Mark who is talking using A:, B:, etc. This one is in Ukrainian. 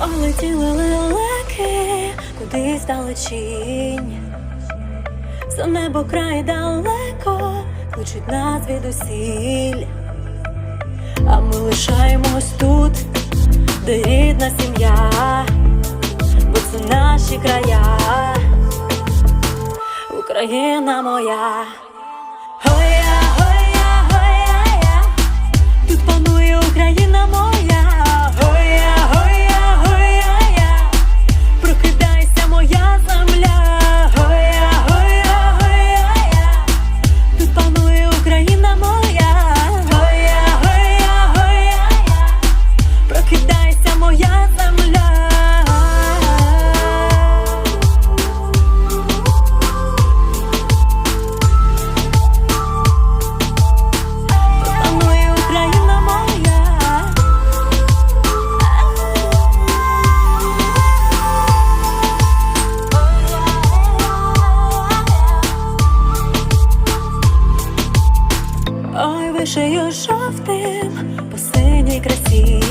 A: Полетіли лелеки кудись далечінь. За небо край далеко кличуть нас звідусіль. А ми лишаємось тут, де рідна сім'я, бо це наші края, Україна моя. Ой, вишею жовтим по синій красі,